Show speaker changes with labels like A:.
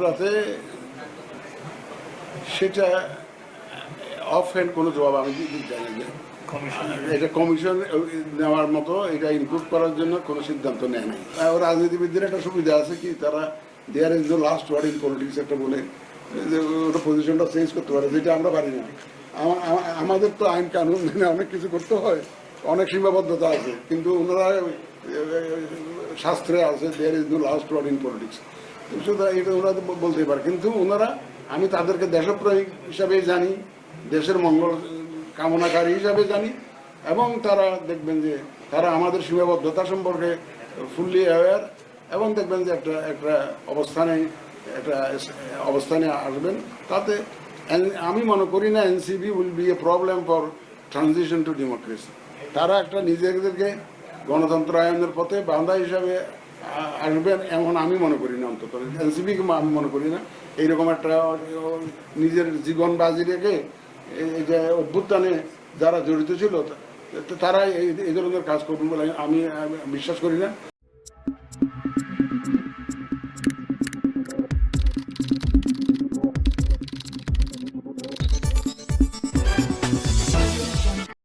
A: মাঝরাতে সেটা of hand কোনো জবাব আমি দিতে জানি না। এটা কমিশন নেওয়ার মতো এটা ইনক্লুড করার জন্য কোনো সিদ্ধান্ত নেয় নাই। রাজনীতিবিদদের একটা সুবিধা আছে কি তারা there is the last word in politics একটা বলে ওটা পজিশনটা চেঞ্জ করতে পারে যেটা আমরা পারি না। আমা- আমা- আমাদের তো আইন কানুন মেনে অনেক কিছু করতে হয় অনেক সীমাবদ্ধতা আছে কিন্তু ওনারা শাস্ত্রে আছে there is the last word in politics সুতরাং এটা ওনারা তো বলতেই পারে। কিন্তু ওনারা, আমি তাদেরকে দেশপ্রেমিক হিসাবে জানি, দেশের মঙ্গল কামনাকারী হিসাবে জানি, এবং তারা দেখবেন যে তারা আমাদের সীমাবদ্ধতা সম্পর্কে ফুললি অ্যাওয়ার এবং দেখবেন যে একটা একটা অবস্থানে একটা অবস্থানে আসবেন। তাতে আমি মনে করি না NCB will be a problem for transition to democracy. তারা একটা নিজেদেরকে গণতন্ত্রায়নের পথে বাঁধা হিসাবে আসবেন এমন আমি মনে করি না অন্তত। এনসিপিকে আমি মনে করি না। এইরকম একটা নিজের জীবন বাজি রেখে এই- যে অভ্যুত্থানে যারা জড়িত ছিল তারা এই ধরনের কাজ করবেন বলে আমি বিশ্বাস করি না।